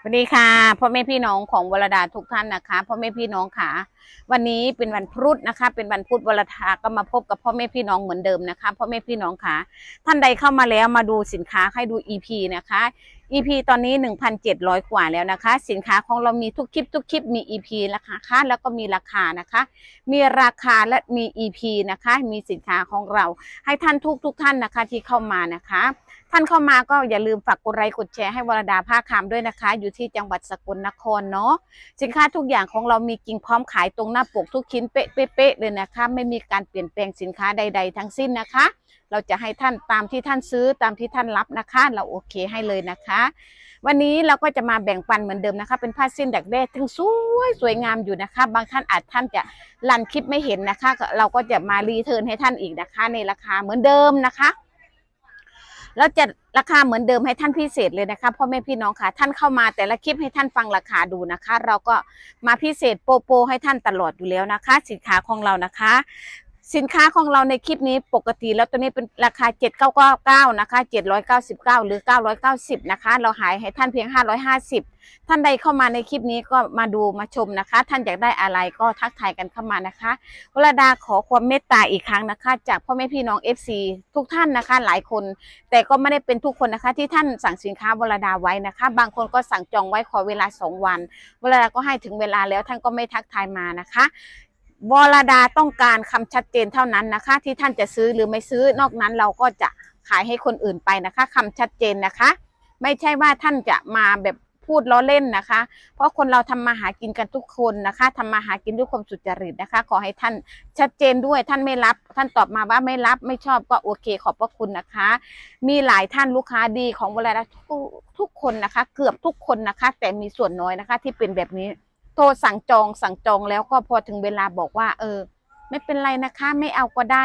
สวัสดีค่ะพ่อแม่พี่น้องของวรดาทุกท่านนะคะพ่อแม่พี่น้องค่ะวันนี้เป็นวันพุธนะคะ เป็นวันพุธวรดาก็มาพบกับพ่อแม่พี่น้องเหมือนเดิมนะคะพ่อแม่พี่น้องค่ะท่านใดเข้ามาแล้วมาดูสินค้าให้ดู EP นะคะ EP ตอนนี้ 1,700 กว่าแล้วนะคะ สินค้าของเรามีทุกคลิปทุกคลิปมี EP ราคาค่ะแล้วก็มีราคานะคะ มีราคาและมี EP นะคะ มีสินค้าของเรา ให้ท่านทุกทุกท่านนะคะที่เข้ามานะคะ ท่านเข้ามาก็อย่าลืมฝากกดไลค์กดแชร์ให้วรดาภาคคำด้วยนะคะ อยู่ที่จังหวัดสกลนครเนาะสินค้าทุกอย่างของเรามีกิ่งพร้อมขายตรงหน้าปกทุกชิ้นเป๊ะๆเลยนะคะ ไม่มีการเปลี่ยนแปลงสินค้าใด ๆ ทั้งสิ้นนะคะ เราจะให้ท่านตามที่ท่านซื้อตามที่ท่านรับนะคะ เราโอเคให้เลยนะคะ วันนี้เราก็จะมาแบ่งปันเหมือนเดิมนะคะ เป็นผ้าสิ้นดักแด้ทั้งสวยสวยงามอยู่นะคะ บางท่านอาจท่านจะลันคลิปไม่เห็นนะคะ เราก็จะมารีเทิร์นให้ท่านอีกนะคะ ในราคาเหมือนเดิมนะคะแล้วจะราคาเหมือนเดิมให้ท่านพิเศษเลยนะคะพ่อแม่พี่น้องค่ะท่านเข้ามาแต่ละคลิปให้ท่านฟังราคาดูนะคะ เราก็มาพิเศษโปโปให้ท่านตลอดอยู่แล้วนะคะ สินค้าของเรานะคะ สินค้าของเราในคลิปนี้ปกติแล้วตัวนี้เป็นราคา 799 นะคะ 799 หรือ 990 นะคะ เราหายให้ท่านเพียง 550 ท่านใดเข้ามาในคลิปนี้ก็มาดูมาชมนะคะ ท่านอยากได้อะไรก็ทักทายกันเข้ามานะคะวรดาขอความเมตตาอีกครั้งนะคะ จากพ่อแม่พี่น้อง FC ทุกท่านนะคะหลายคน แต่ก็ไม่ได้เป็นทุกคนนะคะ ที่ท่านสั่งสินค้าวรดาไว้นะคะ บางคนก็สั่งจองไว้ขอเวลา 2 วันวรดาก็ให้ถึงเวลาแล้วท่านก็ไม่ทักทายมานะคะ วรดาต้องการคำชัดเจนเท่านั้นนะคะ ที่ท่านจะซื้อหรือไม่ซื้อนอกนั้นเราก็จะขายให้คนอื่นไปนะคะคำชัดเจนนะคะ ไม่ใช่ว่าท่านจะมาแบบพูดล้อเล่นนะคะ เพราะคนเราทำมาหากินกันทุกคนนะคะทำมาหากินด้วยความสุจริตนะคะ ขอให้ท่านชัดเจนด้วยท่านไม่รับ ท่านตอบมาว่าไม่รับไม่ชอบก็โอเคขอบพระคุณนะคะ มีหลายท่านลูกค้าดีของเวลาทุกทุกคนนะคะ เกือบทุกคนนะคะ แต่มีส่วนน้อยนะคะที่เป็นแบบนี้ โทรสั่งจองสั่งจองแล้วก็พอถึงเวลาบอกว่า เออ ไม่เป็นไรนะคะ ไม่เอาก็ได้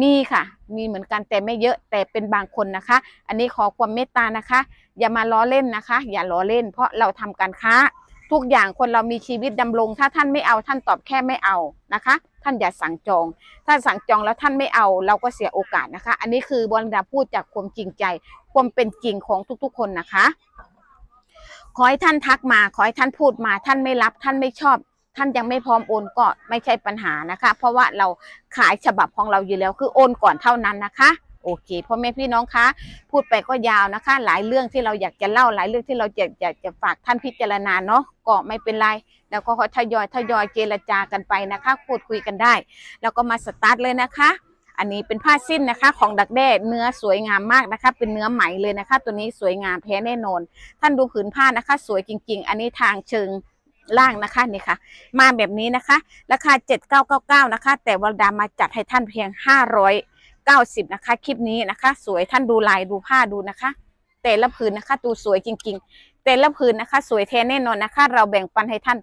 มีค่ะ มีเหมือนกันแต่ไม่เยอะแต่เป็นบางคนนะคะ อันนี้ขอความเมตตานะคะ อย่ามาล้อเล่นนะคะ อย่าล้อเล่น เพราะเราทำการค้า ทุกอย่างคนเรามีชีวิตดำรง ถ้าท่านไม่เอาท่านตอบแค่ไม่เอานะคะ ท่านอย่าสั่งจอง ถ้าสั่งจองแล้วท่านไม่เอา เราก็เสียโอกาสนะคะ อันนี้คือบรรดาพูดจากความจริงใจ ความเป็นจริงของทุกๆ คนนะคะ ขอให้ท่านทักมา ขอให้ท่านพูดมา ท่านไม่รับ ท่านไม่ชอบ ท่านยังไม่พร้อมโอนก็ไม่ใช่ปัญหานะคะ เพราะว่าเราขายฉบับของเราอยู่แล้วคือโอนก่อนเท่านั้นนะคะโอเคพ่อแม่พี่น้องคะพูดไปก็ยาวนะคะ หลายเรื่องที่เราอยากจะเล่าหลายเรื่องที่เราอยากอยากจะฝากท่านพิจารณาเนาะก็ไม่เป็นไร แล้วก็ทยอยทยอยเจรจากันไปนะคะพูดคุยกันได้ แล้วก็มาสตาร์ทเลยนะคะ อันนี้เป็นผ้าสิ้นนะคะ ของดักแด้เนื้อสวยงามมากนะคะ เป็นเนื้อไหมเลยนะคะ ตัวนี้สวยงามแท้แน่นอน ท่านดูผืนผ้านะคะ สวยจริง ๆ อันนี้ทางเชิงล่างนะคะนี่ค่ะ มาแบบนี้นะคะ ราคา 7999 นะคะ แต่วรดามาจัดให้ท่านเพียง 590 นะคะ คลิปนี้นะคะ สวยท่านดูลายดูผ้าดูนะคะ แต่ละผืนนะคะ ดูสวยจริง ๆ แต่ละผืนนะคะ สวยแท้แน่นอนนะคะ เราแบ่งปันให้ท่าน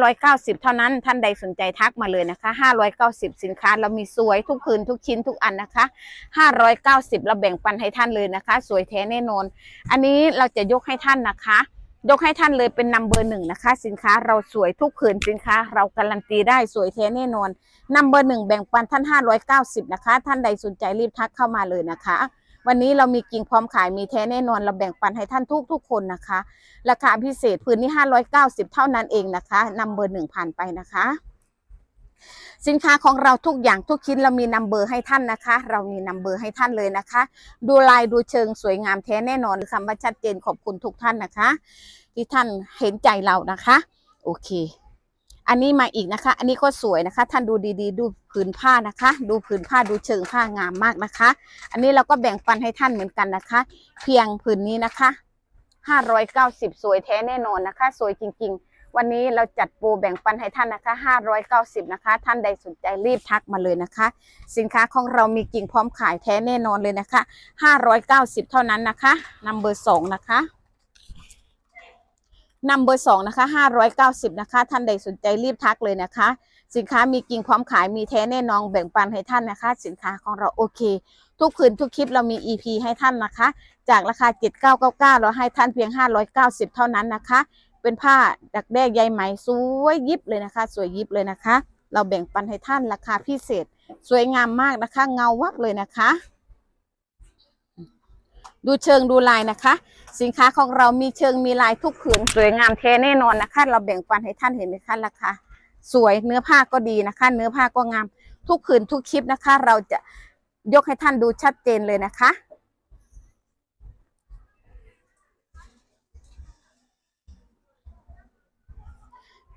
590 เท่านั้น ท่านใดสนใจทักมาเลยนะคะ 590 สินค้า เรามีสวยทุกผืนทุกชิ้นทุกอันนะคะ 590 เราแบ่งปันให้ท่านเลยนะคะ สวยแท้แน่นอน อันนี้เราจะยกให้ท่านนะคะยกให้ท่านเลยเป็นนัมเบอร์หนึ่งนะคะ สินค้าเราสวยทุกผืนสินค้า เราการันตีได้สวยแท้แน่นอนนัมเบอร์หนึ่งแบ่งปันท่าน 590 นะคะ ท่านใดสนใจรีบทักเข้ามาเลยนะคะ วันนี้เรามีกิ่งพร้อมขายมีแท้แน่นอนเราแบ่งปันให้ท่านทุกทุกคนนะคะ ราคาพิเศษผืนนี้590 เท่านั้นเองนะคะนัมเบอร์หนึ่งผ่านไปนะคะ สินค้าของเราทุกอย่างทุกชิ้นเรามีนัมเบอร์ให้ท่านนะคะ เรามีนัมเบอร์ให้ท่านเลยนะคะ ดูลายดูเชิงสวยงามแท้แน่นอนคำว่าชัดเจนขอบคุณทุกท่านนะคะ ที่ท่านเห็นใจเรานะคะ โอเค อันนี้มาอีกนะคะ อันนี้ก็สวยนะคะ ท่านดูดีๆดูผืนผ้านะคะ ดูผืนผ้าดูเชิงผ้างามมากนะคะ อันนี้เราก็แบ่งปันให้ท่านเหมือนกันนะคะ เพียงผืนนี้นะคะ590สวยแท้แน่นอนนะคะ สวยจริง ๆวันนี้เราจัดโปรแบ่งปันให้ท่านนะคะ 590 นะคะ ท่านใดสนใจรีบทักมาเลยนะคะ สินค้าของเรามีกิ่งพร้อมขายแท้แน่นอนเลยนะคะ 590 เท่านั้นนะคะนัมเบอร์สองนะคะ นัมเบอร์สองนะคะ590นะคะ ท่านใดสนใจรีบทักเลยนะคะ สินค้ามีกิ่งพร้อมขายมีแท้แน่นอนแบ่งปันให้ท่านนะคะ สินค้าของเราโอเค ทุกคืนทุกคลิปเรามี EP ให้ท่านนะคะ จากราคา 7999 เราให้ท่านเพียง 590 เท่านั้นนะคะ เป็นผ้าดักแด้ใยไหมสวยยิบเลยนะคะ สวยยิบเลยนะคะ เราแบ่งปันให้ท่านราคาพิเศษ สวยงามมากนะคะ เงาวับเลยนะคะ ดูเชิงดูลายนะคะ สินค้าของเรามีเชิงมีลายทุกผืนสวยงามแท้แน่นอนนะคะ เราแบ่งปันให้ท่านเห็นไหมคะราคาสวยเนื้อผ้าก็ดีนะคะ เนื้อผ้าก็งาม ทุกผืนทุกคลิปนะคะ เราจะยกให้ท่านดูชัดเจนเลยนะคะ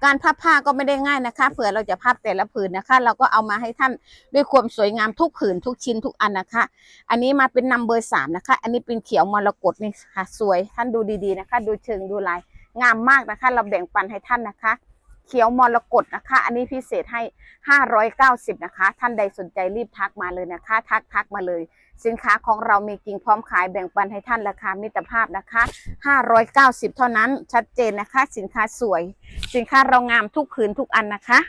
การพับผ้าก็ไม่ได้ง่ายนะคะ เผื่อเราจะพับแต่ละผืนนะคะ เราก็เอามาให้ท่านด้วยความสวยงามทุกผืนทุกชิ้นทุกอันนะคะ อันนี้มาเป็นนัมเบอร์สามนะคะ อันนี้เป็นเขียวมรกตนี่ค่ะ สวยท่านดูดีๆนะคะ ดูเชิงดูลายงามมากนะคะ เราแบ่งปันให้ท่านนะคะ เขียวมรกตนะคะ อันนี้พิเศษให้ 590 นะคะ ท่านใดสนใจรีบทักมาเลยนะคะ ทักทักมาเลย สินค้าของเรามีกิ่งพร้อมขายแบ่งปันให้ท่านราคามิตรภาพนะคะ 590 เท่านั้นชัดเจนนะคะ สินค้าสวย สินค้าเรางามทุกผืนทุกอันนะคะ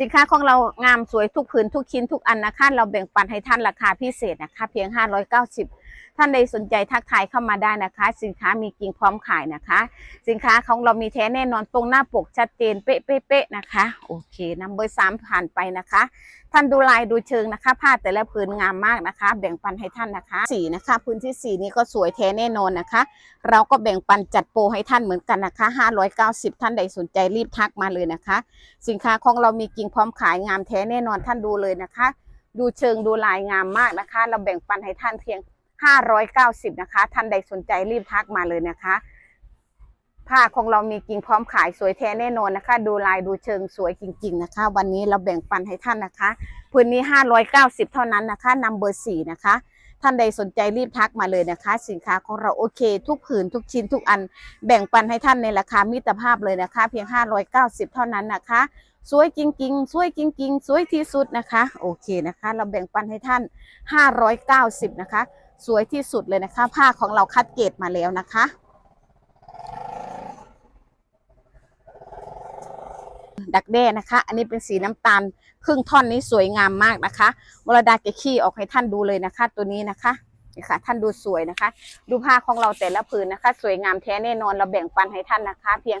สินค้าของเรางามสวยทุกผืนทุกชิ้นทุกอันนะคะ เราแบ่งปันให้ท่านราคาพิเศษนะคะ เพียง 590 ท่านใดสนใจทักทายเข้ามาได้นะคะ สินค้ามีกิ่งพร้อมขายนะคะ สินค้าของเรามีแท้แน่นอนตรงหน้าปกชัดเจนเป๊ะๆนะคะ โอเคนัมเบอร์สามผ่านไปนะคะ ท่านดูลายดูเชิงนะคะ ผ้าแต่ละผืนงามมากนะคะ แบ่งปันให้ท่านนะคะสีนะคะ พื้นที่สีนี้ก็สวยแท้แน่นอนนะคะ เราก็แบ่งปันจัดโปรให้ท่านเหมือนกันนะคะ590 ท่านใดสนใจรีบทักมาเลยนะคะ สินค้าของเรามีกิ่งพร้อมขายงามแท้แน่นอนท่านดูเลยนะคะ ดูเชิงดูลายงามมากนะคะ เราแบ่งปันให้ท่านเพียง 590 นะคะ ท่านใดสนใจรีบทักมาเลยนะคะ ผ้าของเรามีกิ่งพร้อมขายสวยแท้แน่นอนนะคะ ดูลายดูเชิงสวยจริงๆนะคะ วันนี้เราแบ่งปันให้ท่านนะคะพื้นนี้ 590 เท่านั้นนะคะนำเบอร์สี่นะคะท่านใดสนใจรีบทักมาเลยนะคะ สินค้าของเราโอเค ทุกผืนทุกชิ้นทุกอันแบ่งปันให้ท่านในราคามิตรภาพเลยนะคะ เพียง 590 เท่านั้นนะคะ สวยจริงๆ สวยจริง ๆ สวยที่สุดนะคะ โอเคนะคะ เราแบ่งปันให้ท่าน 590 นะคะ สวยที่สุดเลยนะคะ ผ้าของเราคัดเกรดมาแล้วนะคะ ดักแด้นะคะ อันนี้เป็นสีน้ำตาล ครึ่งท่อนนี้สวยงามมากนะคะวรดาจะขี้ออกให้ท่านดูเลยนะคะ ตัวนี้นะคะนี่ค่ะท่านดูสวยนะคะ ดูผ้าของเราแต่ละผืนนะคะ สวยงามแท้แน่นอนเราแบ่งปันให้ท่านนะคะ เพียง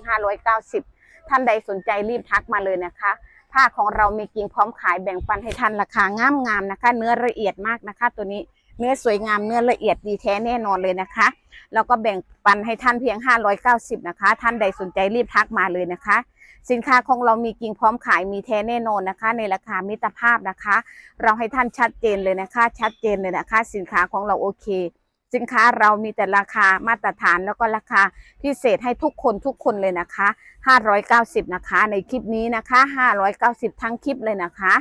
590 ท่านใดสนใจรีบทักมาเลยนะคะผ้าของเรามีกิ่งพร้อมขายแบ่งปันให้ท่านราคางามงามๆนะคะ เนื้อละเอียดมากนะคะ ตัวนี้ เนื้อสวยงามเนื้อละเอียดดีแท้แน่นอนเลยนะคะแล้วก็แบ่งปันให้ท่านเพียง 590 นะคะ ท่านใดสนใจรีบทักมาเลยนะคะ สินค้าของเรามีกิ่งพร้อมขายมีแท้แน่นอนนะคะ ในราคามิตรภาพนะคะ เราให้ท่านชัดเจนเลยนะคะ ชัดเจนเลยนะคะ สินค้าของเราโอเค สินค้าเรามีแต่ราคามาตรฐานแล้วก็ราคาพิเศษให้ทุกคนทุกคนเลยนะคะ 590 นะคะ ในคลิปนี้นะคะ 590 ทั้งคลิปเลยนะคะ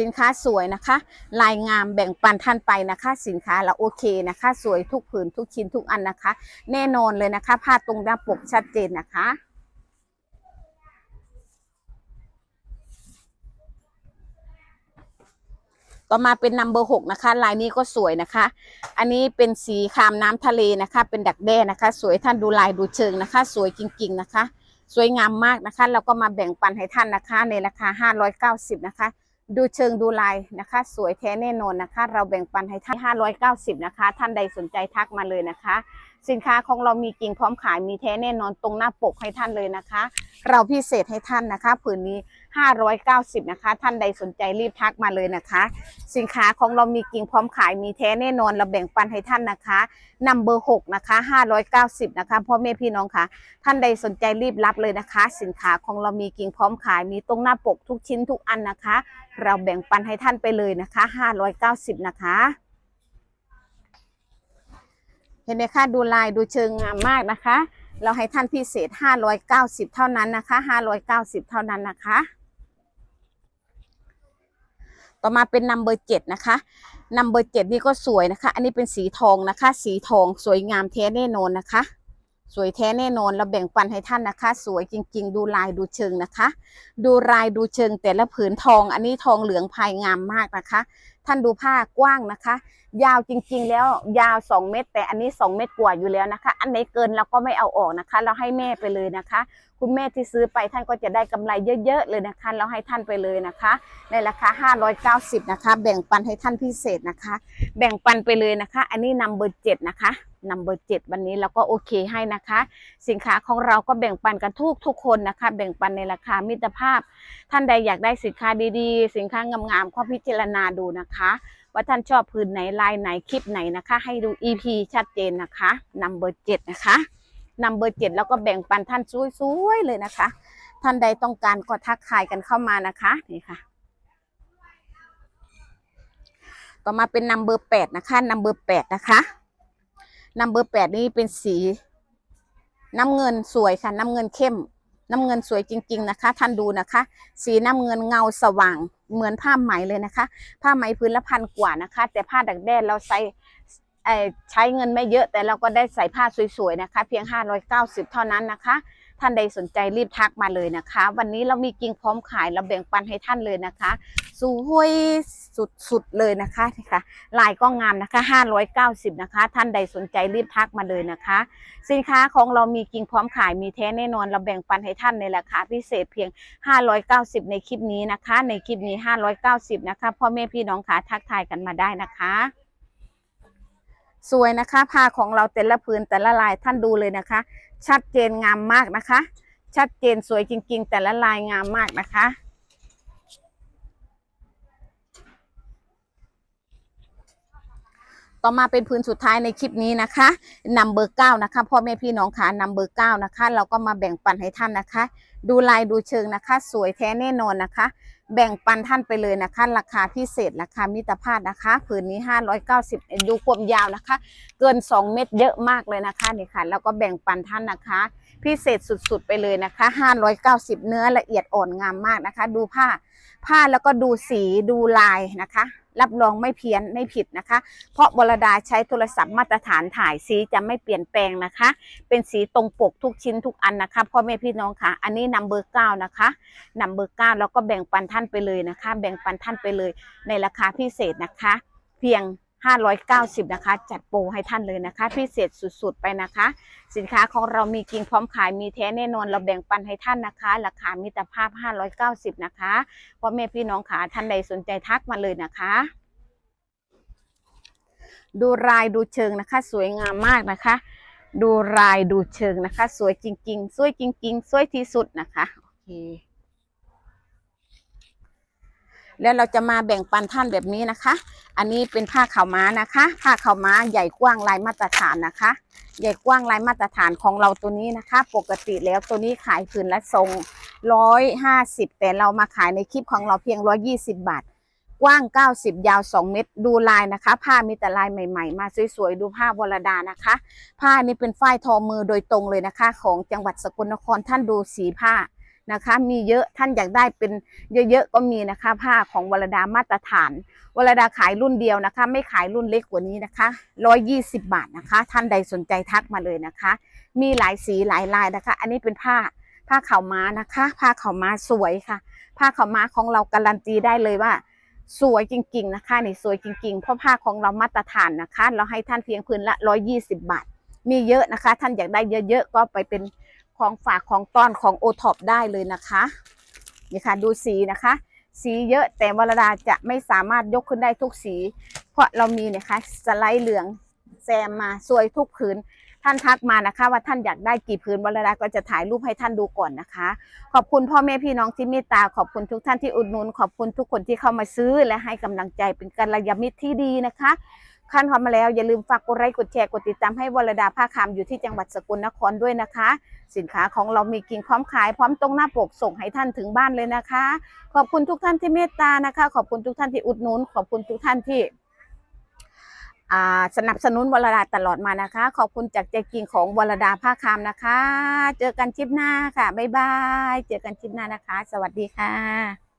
สินค้าสวยนะคะ ลายงามแบ่งปันท่านไปนะคะ สินค้าเราโอเคนะคะ สวยทุกผืนทุกชิ้นทุกอันนะคะ แน่นอนเลยนะคะ ผ้าตรงหน้าปกชัดเจนนะคะต่อมาเป็นนัมเบอร์หกนะคะ ลายนี้ก็สวยนะคะ อันนี้เป็นสีครามน้ำทะเลนะคะ เป็นดักแด้นะคะ สวยท่านดูลายดูเชิงนะคะ สวยจริง ๆ นะคะ สวยงามมากนะคะ เราก็มาแบ่งปันให้ท่านนะคะ ในราคา 590 นะคะ ดูเชิงดูลายนะคะ สวยแท้แน่นอนนะคะ เราแบ่งปันให้ท่าน590 นะคะ ท่านใดสนใจทักมาเลยนะคะ สินค้าของเรามีกิ่งพร้อมขายมีแท้แน่นอนตรงหน้าปกให้ท่านเลยนะคะ เราพิเศษให้ท่านนะคะผืนนี้ 590 นะคะ ท่านใดสนใจรีบทักมาเลยนะคะ สินค้าของเรามีกิ่งพร้อมขายมีแท้แน่นอนเราแบ่งปันให้ท่านนะคะนัมเบอร์6นะคะ590 นะคะพ่อแม่พี่น้องคะท่านใดสนใจรีบรับเลยนะคะ สินค้าของเรามีกิ่งพร้อมขายมีตรงหน้าปกทุกชิ้นทุกอันนะคะ เราแบ่งปันให้ท่านไปเลยนะคะ 590 นะคะ ห็นไหมคะดูลายดูเชิงงามมากนะคะ เราให้ท่านพิเศษ 590 เท่านั้นนะคะ 590 เท่านั้นนะคะ ต่อมาเป็นนัมเบอร์เจ็ดนะคะนัมเบอร์เจ็ดนี่ก็สวยนะคะ อันนี้เป็นสีทองนะคะ สีทองสวยงามแท้แน่นอนนะคะ สวยแท้แน่นอนเราแบ่งปันให้ท่านนะคะ สวยจริง ๆ ดูลายดูเชิงนะคะ ดูลายดูเชิงแต่ละผืนทอง อันนี้ทองเหลืองพายงามมากนะคะ ท่านดูผ้ากว้างนะคะ ยาวจริงๆแล้วยาว 2 เมตร แต่อันนี้ 2 เมตรกว่าอยู่แล้วนะคะ อันไหนเกินเราก็ไม่เอาออกนะคะ เราให้แม่ไปเลยนะคะ คุณแม่ที่ซื้อไปท่านก็จะได้กำไรเยอะ ๆ เลยนะคะ เราให้ท่านไปเลยนะคะในราคา 590 นะคะ แบ่งปันให้ท่านพิเศษนะคะ แบ่งปันไปเลยนะคะ อันนี้นัมเบอร์เจ็ดนะคะ นัมเบอร์เจ็ดวันนี้เราก็โอเคให้นะคะ สินค้าของเราก็แบ่งปันกันทุกทุกคนนะคะ แบ่งปันในราคามิตรภาพ ท่านใดอยากได้สินค้าดีๆ สินค้างามๆก็พิจารณาดูนะคะ ว่าท่านชอบพื้นไหนลายไหนคลิปไหนนะคะ ให้ดู EP ชัดเจนนะคะนัมเบอร์เจ็ดนะคะนัมเบอร์เจ็ดแล้วก็แบ่งปันท่านสวยๆเลยนะคะ ท่านใดต้องการก็ทักทายกันเข้ามานะคะนี่ค่ะต่อมาเป็นนัมเบอร์แปดนะคะนัมเบอร์แปดนะคะ นัมเบอร์แปดนี่เป็นสีน้ำเงินสวยค่ะน้ำเงินเข้ม น้ำเงินสวยจริง ๆนะคะ ท่านดูนะคะ สีน้ำเงินเงาสว่างเหมือนผ้าไหมเลยนะคะ ผ้าไหมพื้นละพันกว่านะคะ แต่ผ้าดักแด้เราใช้ใช้เงินไม่เยอะแต่เราก็ได้ใส่ผ้าสวยๆนะคะ เพียง 590 เท่านั้นนะคะ ท่านใดสนใจรีบทักมาเลยนะคะ วันนี้เรามีกิ่งพร้อมขายเราแบ่งปันให้ท่านเลยนะคะ สูห้วยสุดๆเลยนะคะนี่ค่ะลายก็งามนะคะ 590 นะคะ ท่านใดสนใจรีบทักมาเลยนะคะ สินค้าของเรามีกิ่งพร้อมขายมีแท้แน่นอนเราแบ่งปันให้ท่านในราคาพิเศษเพียง 590 ในคลิปนี้นะคะ ในคลิปนี้ 590 นะคะพ่อแม่พี่น้องขาทักทายกันมาได้นะคะสวยนะคะผ้าของเราแต่ละพื้นแต่ละลายท่านดูเลยนะคะ ชัดเจนงามมากนะคะ ชัดเจนสวยจริง ๆ แต่ละลายงามมากนะคะ ต่อมาเป็นพื้นสุดท้ายในคลิปนี้นะคะนัมเบอร์เก้านะคะพ่อแม่พี่น้องขานัมเบอร์เก้านะคะ เราก็มาแบ่งปันให้ท่านนะคะ ดูลายดูเชิงนะคะ สวยแท้แน่นอนนะคะ แบ่งปันท่านไปเลยนะคะ ราคาพิเศษราคามิตรภาพนะคะ ผืนนี้ 590 ดูความยาวนะคะ เกิน 2 เม็ดเยอะมากเลยนะคะนี่ค่ะ แล้วก็แบ่งปันท่านนะคะ พิเศษสุดๆไปเลยนะคะ 590 เนื้อละเอียดอ่อนงามมากนะคะ ดูผ้าผ้าแล้วก็ดูสีดูลายนะคะ รับรองไม่เพี้ยนไม่ผิดนะคะ เพราะบรดาใช้โทรศัพท์มาตรฐานถ่ายสีจะไม่เปลี่ยนแปลงนะคะ เป็นสีตรงปกทุกชิ้นทุกอันนะคะพ่อแม่พี่น้องค่ะอันนี้นัมเบอร์เก้านะคะนัมเบอร์เก้าแล้วก็แบ่งปันท่านไปเลยนะคะ แบ่งปันท่านไปเลยในราคาพิเศษนะคะ เพียง 590 นะคะ จัดโปรให้ท่านเลยนะคะ พิเศษสุดๆไปนะคะ สินค้าของเรามีจริงพร้อมขายมีแท้แน่นอนเราแบ่งปันให้ท่านนะคะ ราคามิตรภาพ 590 นะคะพ่อแม่พี่น้องขาท่านใดสนใจทักมาเลยนะคะ ดูลายดูเชิงนะคะ สวยงามมากนะคะ ดูลายดูเชิงนะคะ สวยจริง ๆ สวยจริง ๆ สวยที่สุดนะคะโอเค แล้วเราจะมาแบ่งปันท่านแบบนี้นะคะ อันนี้เป็นผ้าขาวม้านะคะ ผ้าขาวม้าใหญ่กว้างลายมาตรฐานนะคะ ใหญ่กว้างลายมาตรฐานของเราตัวนี้นะคะ ปกติแล้วตัวนี้ขายผืนละทรงร้อยห้าสิบแต่เรามาขายในคลิปของเราเพียงร้อยี่สิบบาท กว้าง90ยาว2เมตร ดูลายนะคะ ผ้ามีแต่ลายใหม่ ๆ มาสวยๆ ดูผ้าวรดานะคะ ผ้านี้เป็นฝ้ายทอมือโดยตรงเลยนะคะ ของจังหวัดสกลนครท่านดูสีผ้า นะคะ มีเยอะท่านอยากได้เป็นเยอะๆก็มีนะคะผ้าของวรดามาตรฐานวรดาขายรุ่นเดียวนะคะ ไม่ขายรุ่นเล็กกว่านี้นะคะ120 บาทนะคะ ท่านใดสนใจทักมาเลยนะคะ มีหลายสีหลายลายนะคะ อันนี้เป็นผ้าผ้าข่าม้านะคะ ผ้าข่าม้าสวยค่ะ ผ้าข่าม้าของเราการันตีได้เลยว่าสวยจริง ๆ นะคะนี่สวยจริงๆ เพราะผ้าของเรามาตรฐานนะคะ เราให้ท่านเพียงพื้นละ 120 บาท มีเยอะนะคะ ท่านอยากได้เยอะๆ ก็ไปเป็น ของฝากของต้อนของโอท็อปได้เลยนะคะนี่ค่ะดูสีนะคะ สีเยอะแต่วรดาจะไม่สามารถยกขึ้นได้ทุกสี เพราะเรามีเนี่ยค่ะสไลด์เหลืองแซมมาสวยทุกผืนท่านทักมานะคะ ว่าท่านอยากได้กี่ผืนวรดาก็จะถ่ายรูปให้ท่านดูก่อนนะคะ ขอบคุณพ่อแม่พี่น้องที่เมตตาขอบคุณทุกท่านที่อุดหนุน ขอบคุณทุกคนที่เข้ามาซื้อและให้กำลังใจเป็นกัลยาณมิตรที่ดีนะคะ ขั้นเข้ามาแล้วอย่าลืมฝากกดไลค์กดแชร์กดติดตามให้วรดาผ้าคำอยู่ที่จังหวัดสกลนครด้วยนะคะ สินค้าของเรามีกิ่งพร้อมขายพร้อมตรงหน้าปกส่งให้ท่านถึงบ้านเลยนะคะ ขอบคุณทุกท่านที่เมตตานะคะ ขอบคุณทุกท่านที่อุดหนุน ขอบคุณทุกท่านที่สนับสนุนวรดาตลอดมานะคะ ขอบคุณจากใจจริงของวรดาผ้าคำนะคะ เจอกันคลิปหน้าค่ะบ๊ายบายเจอกันคลิปหน้านะคะ สวัสดีค่ะ